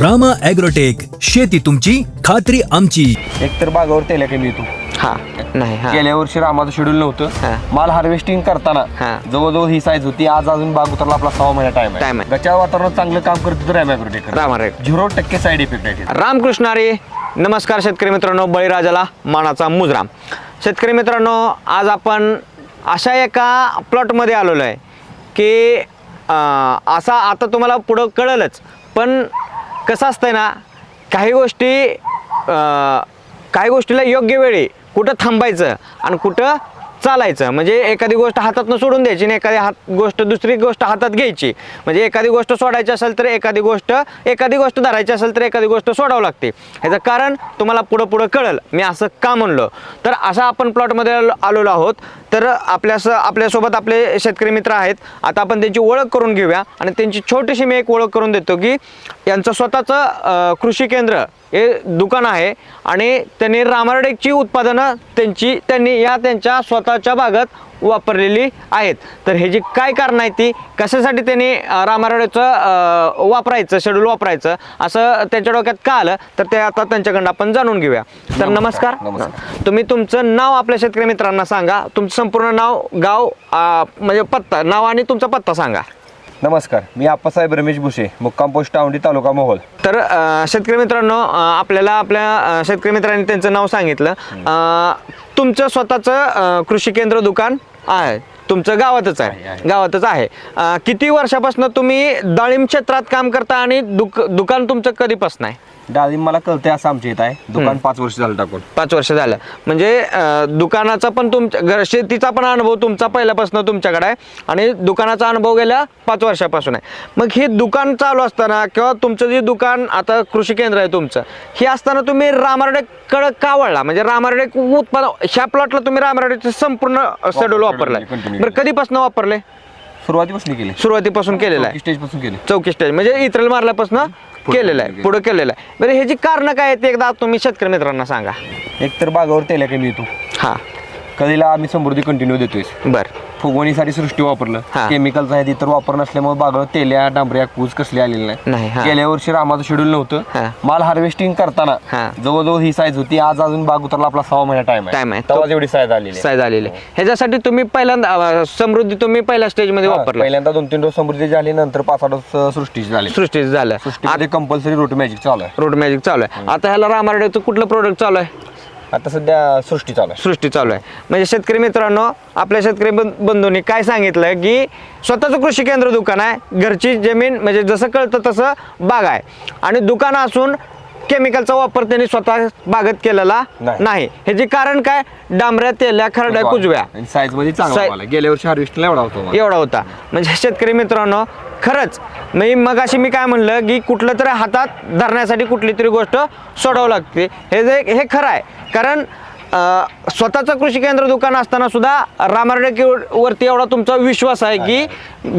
Rama agrotech शेती तुमची खात्री आमची. एक तर बागावर तेल्या कमी येतो हा नाही हा. गेल्या वर्षी रामाचं शेड्यूल हा. नव्हतं माल हार्वेस्टिंग करताना हा. जवळजवळ ही साईज होती. आज अजून बाग उतरला आपला सहा महिना टाइम Time आहे. आहे. गच्या वातावरणात चांगलं काम करते तर रामारे झिरो टक्के साईड इफेक्ट आहे त्याचा. रामकृष्ण हरी नमस्कार शेतकरी मित्रांनो बळीराजाला मानाचा मुजरा शेतकरी मित्रांनो आज आपण अशा एका प्लॉटमध्ये आलेलो आहे की अं, असा आता तुम्हाला पुढं कळलंच पण कसं असतंय ना काही गोष्टी काही गोष्टीला योग्य वेळी कुठं थांबायचं आणि कुठं चालायचं. म्हणजे एखादी गोष्ट हातातनं सोडून द्यायची आणि एखादी हात गोष्ट दुसरी गोष्ट हातात घ्यायची. म्हणजे एखादी गोष्ट सोडायची असेल तर एखादी गोष्ट एखादी गोष्ट धरायची असेल तर एखादी गोष्ट सोडावं लागते. ह्याचं कारण तुम्हाला पुढं पुढं कळलं. मी असं का म्हणलो? तर असा आपण प्लॉटमध्ये आलेलो आहोत. तर आपल्या आपल्यासोबत आपले शेतकरी मित्र आहेत. आता आपण त्यांची ओळख करून घेऊया. आणि त्यांची छोटीशी मी एक ओळख करून देतो की यांचं स्वतःचं कृषी केंद्र हे दुकान आहे आणि त्यांनी रामारडेकची उत्पादनं त्यांची त्यांनी या त्यांच्या स्वतःच्या भागात वापरलेली आहेत. तर हे जी काय कारण आहे ती कशासाठी त्यांनी रामारडेचं वापरायचं शेड्यूल वापरायचं असं त्यांच्या डोक्यात का आलं? तर ते आता त्यांच्याकडनं आपण जाणून घेऊया. तर नमस्कार. तुम्ही तुमचं नाव आपल्या शेतकरी मित्रांना सांगा. तुमचं संपूर्ण नाव गाव म्हणजे पत्ता नाव आणि तुमचा पत्ता सांगा. नमस्कार मी आप्पासाहेब रमेश भुसे मुक्काम पोस्ट औंढी तालुका मोहोळ. तर शेतकरी मित्रांनो आपल्याला आपल्या शेतकरी मित्रांनी त्यांचं नाव सांगितलं. अ, तुमचं स्वतःचं कृषी केंद्र दुकान आहे. तुमचं गावातच आहे. गावातच आहे. किती वर्षापासून तुम्ही डाळिंब क्षेत्रात काम करता आणि दुक दुकान तुमचं कधीपासून आहे? डाळिंब मला कळते असं आमच्या इथं आहे. दुकान पाच वर्ष झालं टाकून. पाच वर्ष झालं. म्हणजे अ, दुकानाचा पण तुमच्या घर शेतीचा पण अनुभव तुमचा पहिल्यापासून तुमच्याकडे आहे. आणि दुकानाचा अनुभव गेल्या पाच वर्षापासून आहे. मग हे दुकान चालू असताना किंवा तुमचं जे दुकान आता कृषी केंद्र आहे तुमचं हे असताना तुम्ही रामारडेकडं का वळला? म्हणजे रामारडे उत्पादन ह्या प्लॉटला तुम्ही रामारडेचं संपूर्ण शेड्यूल वापरलाय. continue. बरं कधीपासून वापरले सुरुवातीपासून केली सुरुवातीपासून केलेलं आहे. स्टेजपासून केली चौकी स्टेज म्हणजे इतरल मारल्यापासून केलेलं आहे पुढे केलेलं आहे. बरं ह्याची कारण काय आहेत ते एकदा तुम्ही शेतकरी मित्रांना सांगा. एक तर बागावर तेल्या कमी येतो. हां. कधीला आम्ही समृद्धी कंटिन्यू देतोय बरं फुगवणीसाठी सृष्टी वापरलं हा. केमिकलचा आहे इतर वापर नसल्यामुळे बागावर तेल्या डांबऱ्या कूज कसली आलेली नाही, नाही. गेल्या वर्षी रामाचं शेड्यूल हा. नव्हतं माल हार्वेस्टिंग करताना हा. जवळजवळ ही साईज होती आज अजून बाग उतरला आपला सहा महिना टाइम Time आहे. तेव्हा एवढी साईज आलेली आहे. साईज आलेली. ह्याच्यासाठी तुम्ही पहिल्यांदा अं, समृद्धी तुम्ही पहिल्या स्टेजमध्ये हा, वापरला पहिल्यांदा दोन तीन डोस समृद्धी झाली नंतर पाच आठ डोस सृष्टीची झाली सृष्टी झालं सृष्टीमध्ये कंपल्सरी रोट मॅजिक चालू आहे रोड मॅजिक चालू आहे आता ह्याला रामारडेचं कुठलं प्रोडक्ट चालू आहे आता सध्या सृष्टी चालू आहे. सृष्टी चालू आहे. म्हणजे शेतकरी मित्रांनो आपल्या शेतकरी बं- बंधूंनी काय सांगितलं की स्वतःचं कृषी केंद्र दुकान आहे घरची जमीन म्हणजे जसं कळतं तसं बाग आहे. आणि दुकान असून केमिकलचा वापर त्यांनी स्वतः बागेत केलेला नाही. नाही. ह्याचे कारण काय? डांबऱ्या तेल्या खरड्या कुजव्या. साईजमध्ये चांगला Size- माल आहे. गेल्या वर्षी हार्वेस्टला एवढा होता माल. एवढा होता. म्हणजे शेतकरी मित्रांनो खरंच मी मग अशी मी काय म्हणलं की कुठलं तरी हातात धरण्यासाठी कुठली तरी गोष्ट सोडावं लागते. हे जे हे खरं आहे. कारण स्वतःचं कृषी केंद्र दुकान असताना सुद्धा रामारडे वरती एवढा तुमचा विश्वास आहे की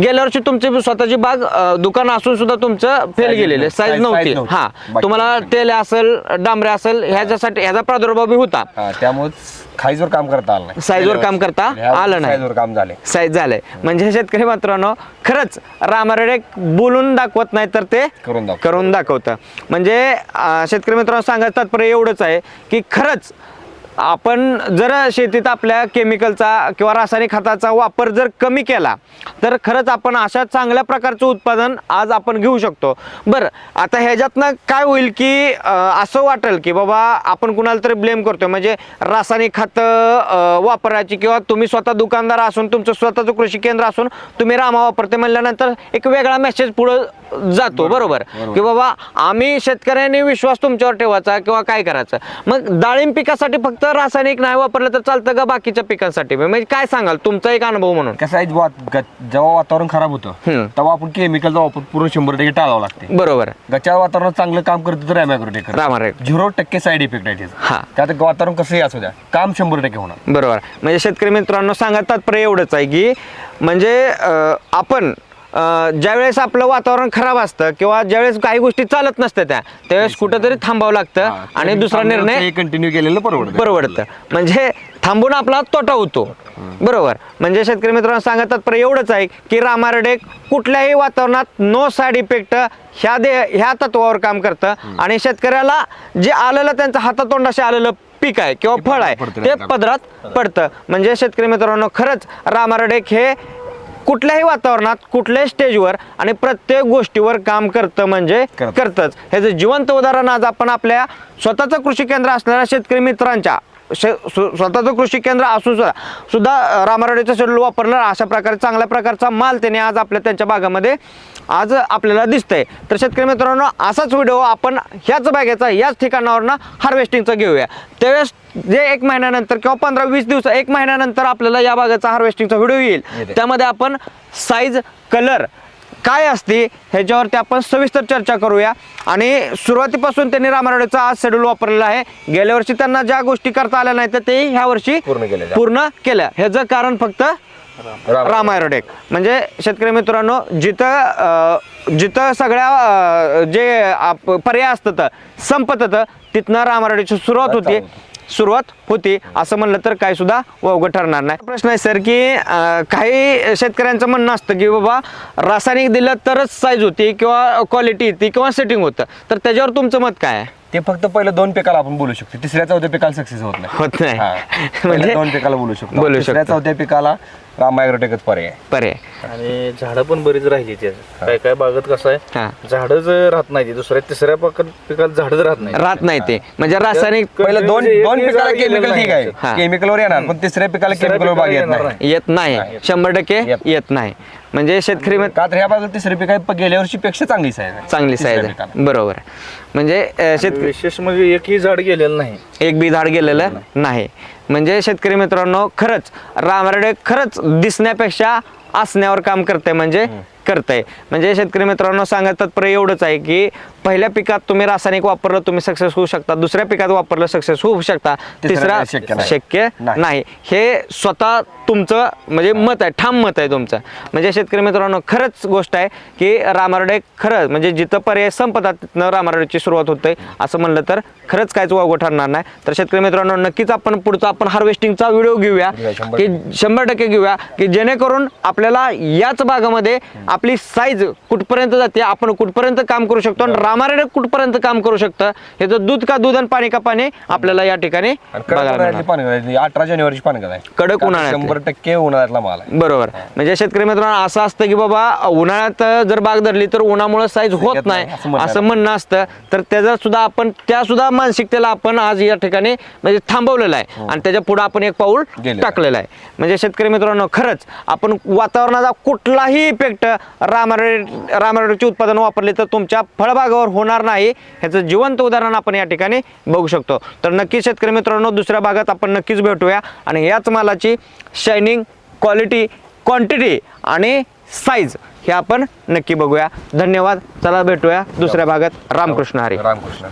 गेल्या वर्षी तुमची स्वतःची बाग दुकान असून सुद्धा तुमचं फेल गेलेले. साईज नव्हती. हा. तुम्हाला तेल असेल डांबरे असेल ह्याच्यासाठी ह्याचा प्रादुर्भाव होता. त्यामुळे खाईजवर काम करता आलं नाही. Size वर काम करता आलं नाही. साईजवर काम झाले. साईज झालंय म्हणजे शेतकरी मित्रांनो खरंच रामारडे बोलून दाखवत नाही तर ते करून करून दाखवतं. म्हणजे शेतकरी मित्रांनो सांगायचं तात्पर्य एवढंच आहे की खरंच आपण जर शेतीत आपल्या केमिकलचा किंवा रासायनिक खताचा वापर जर कमी केला तर खरंच आपण अशा चांगल्या प्रकारचं उत्पादन आज आपण घेऊ शकतो. बरं आता ह्याच्यातनं काय होईल की असं वाटेल की बाबा आपण कुणाला तरी ब्लेम करतोय. म्हणजे रासायनिक खतं वापरायची किंवा तुम्ही स्वतः दुकानदार असून तुमचं स्वतःचं कृषी केंद्र असून तुम्ही रामा वापरते म्हणल्यानंतर एक वेगळा मेसेज पुढं जातो. बरोबर? बरोबर. की बाबा आम्ही शेतकऱ्यांनी विश्वास तुमच्यावर ठेवायचा किंवा काय करायचं? मग डाळिंब पिकासाठी फक्त रासायनिक नाही वापरलं तर चालतं का बाकीच्या पिकांसाठी? म्हणजे काय सांगाल? तुमचा एक अनुभव म्हणून. कसं आहे ग- जेव्हा वातावरण खराब होतं हम्म. तेव्हा आपण केमिकलचा वापर पूर्ण शंभर टक्के टाळावं लागते. बरोबर. गच्या वातावरणात चांगलं काम करतं तर रामारे झिरो टक्के साईड इफेक्ट आहे हा. त्याचा त्यात वातावरण कसंही असू द्या काम शंभर टक्के होणार. बरोबर. म्हणजे शेतकरी मित्रांनो सांगत तात्पर्य एवढंच आहे की म्हणजे अं, आपण ज्यावेळेस आपलं वातावरण खराब असतं किंवा ज्यावेळेस काही गोष्टी चालत नसत्या त्या त्यावेळेस कुठंतरी थांबावं लागतं आणि दुसरा निर्णय कंटिन्यू केलेलं परवडतं. परवडतं. म्हणजे थांबून आपला तोटा होतो. बरोबर. म्हणजे शेतकरी मित्रांनो सांगत तात्पर्य एवढंच आहे की रामारडे कुठल्याही वातावरणात नो साईड इफेक्ट ह्या दे ह्या तत्वावर काम करतं. आणि शेतकऱ्याला जे आलेलं त्यांचं हातातोंडाशी आलेलं पीक आहे किंवा फळ आहे ते? पदरात पडतं. म्हणजे शेतकरी मित्रांनो खरंच रामारडेक हे कुठल्याही वातावरणात कुठल्याही स्टेजवर आणि प्रत्येक गोष्टीवर काम करतं म्हणजे करतं. करतंच. ह्याचं जिवंत उदाहरण आज आपण आपल्या स्वतःचं कृषी केंद्र असणाऱ्या शेतकरी मित्रांच्या स्वतःचं कृषी केंद्र असून सुद्धा सुद्धा रामारडेचं शेड्यूल वापरलं अशा प्रकारे चांगल्या प्रकारचा माल त्याने आज आपल्या त्यांच्या बागामध्ये आज आपल्याला दिसतंय. तर शेतकरी मित्रांनो असाच व्हिडिओ आपण ह्याच बागेचा याच ठिकाणावरनं हार्वेस्टिंगचा घेऊया. त्यावेळेस जे एक महिन्यानंतर किंवा पंधरा वीस दिवस एक महिन्यानंतर आपल्याला या बागेचा हार्वेस्टिंगचा व्हिडिओ येईल. त्यामध्ये आपण साईज कलर काय असते ह्याच्यावरती आपण सविस्तर चर्चा करूया. आणि सुरुवातीपासून त्यांनी रामारोडेचा आज शेड्यूल वापरलेला आहे. गेल्या वर्षी त्यांना ज्या गोष्टी करता आल्या नाही तर ते ह्या वर्षी पूर्ण केल्या ह्याचं कारण फक्त राम- रामायरोडेक म्हणजे शेतकरी मित्रांनो जिथं जिथं सगळ्या जे पर्याय असतात संपतात तिथनं रामायरोडेची सुरुवात होती. सुरुवात होती. असं म्हणलं तर काही सुद्धा वावगं ठरणार नाही. प्रश्न आहे सर की काही शेतकऱ्यांचं म्हणणं असतं की बाबा रासायनिक दिलं तरच साईज होती किंवा क्वालिटी येते किंवा सेटिंग होतं. तर त्याच्यावर तुमचं मत काय आहे? ते फक्त पहिलं दोन पिकाला आपण बोलू शकतो. तिसऱ्या चौथ्या पिकाला सक्सेस होत नाही. होत नाही. म्हणजे- दोन पिकाला बोलू शकतो. बोलू शकतो. चौथ्या पिकाला रामायग्रोटेकच पर्याय. पर्याय. आणि झाडं पण बरीच राहिली त्यात काय काय बागत कसं हा. आहे झाडच राहत नाही ती. दुसऱ्या तिसऱ्या पाकात पिकात झाडच राहत नाही. राहत नाही ते. म्हणजे रासायनिक पहिलं दोन म्हणजे दोन पिकाला झाड केमिकल ठीक नाही. आहे हा. केमिकलवर येणार पण तिसऱ्या पिकाला तिसऱ्या केमिकलवर बाग येत पिकाला नाही. येत नाही. शंभर टक्के. येत नाही. म्हणजे शेतकरी मित्र का तर ह्या बाजूला तिसऱ्या पिका गेल्या वर्षी पेक्षा चांगली साईज आहे चांगली तिसऱ्या साईज आहे पिकाला. बरोबर आहे. म्हणजे अं, शेत विशेष म्हणजे एकही झाड गेलेलं नाही. एक बी झाड गेलेलं नाही. म्हणजे शेतकरी मित्रांनो खरंच रामराडे खरंच दिसण्यापेक्षा असण्यावर काम करते म्हणजे करतंय. म्हणजे शेतकरी मित्रांनो सांगत तात्पर्य एवढंच आहे की पहिल्या पिकात तुम्ही रासायनिक वापरलं तुम्ही सक्सेस होऊ शकता. दुसऱ्या पिकात वापरलं सक्सेस होऊ शकता. तिसरा शक्य नाही. हे स्वतः तुमचं म्हणजे मत आहे ठाम मत आहे तुमचं. म्हणजे शेतकरी मित्रांनो खरंच गोष्ट आहे की रामारडे खरंच म्हणजे जिथं पर्याय संपतात तिथनं रामारडेची सुरुवात होते. असं म्हणलं तर खरंच काहीच वावगं ठरणार नाही. तर शेतकरी मित्रांनो नक्कीच आपण पुढचा आपण हार्वेस्टिंगचा व्हिडिओ घेऊया. की शंभर टक्के घेऊया. की जेणेकरून आपल्याला याच भागामध्ये आपली साईज कुठपर्यंत जाते आपण कुठपर्यंत काम करू शकतो आणि रामारडे कुठपर्यंत काम करू शकतं ह्याचं दूध का दूध आणि पाणी का पाणी आपल्याला या ठिकाणी. अठरा जानेवारीची आहे कडक उन्हाळ्यातली. शंभर टक्के उन्हाळ्यातला माल बरोबर. म्हणजे शेतकरी मित्रांनो असं असतं की बाबा उन्हाळ्यात जर बाग धरली तर उन्हामुळे साईज होत नाही असं म्हणणं असं म्हणणं असतं. तर त्याचा सुद्धा आपण त्या सुद्धा मानसिकतेला आपण आज या ठिकाणी म्हणजे थांबवलेलं आहे. आणि त्याच्या पुढे आपण एक पाऊल टाकलेलं आहे. म्हणजे शेतकरी मित्रांनो खरंच आपण वातावरणाचा कुठलाही इफेक्ट रामारे रामारेचे उत्पादन वापरले तर तुमच्या फळबागावर होणार नाही. ह्याचं जिवंत उदाहरण आपण या ठिकाणी बघू शकतो. तर नक्की शेतकरी मित्रांनो दुसऱ्या भागात आपण नक्कीच भेटूया. आणि याच मालाची शायनिंग क्वालिटी क्वांटिटी आणि साईज हे आपण नक्की बघूया. धन्यवाद. चला भेटूया दुसऱ्या भागात. रामकृष्ण हरी. रामकृष्ण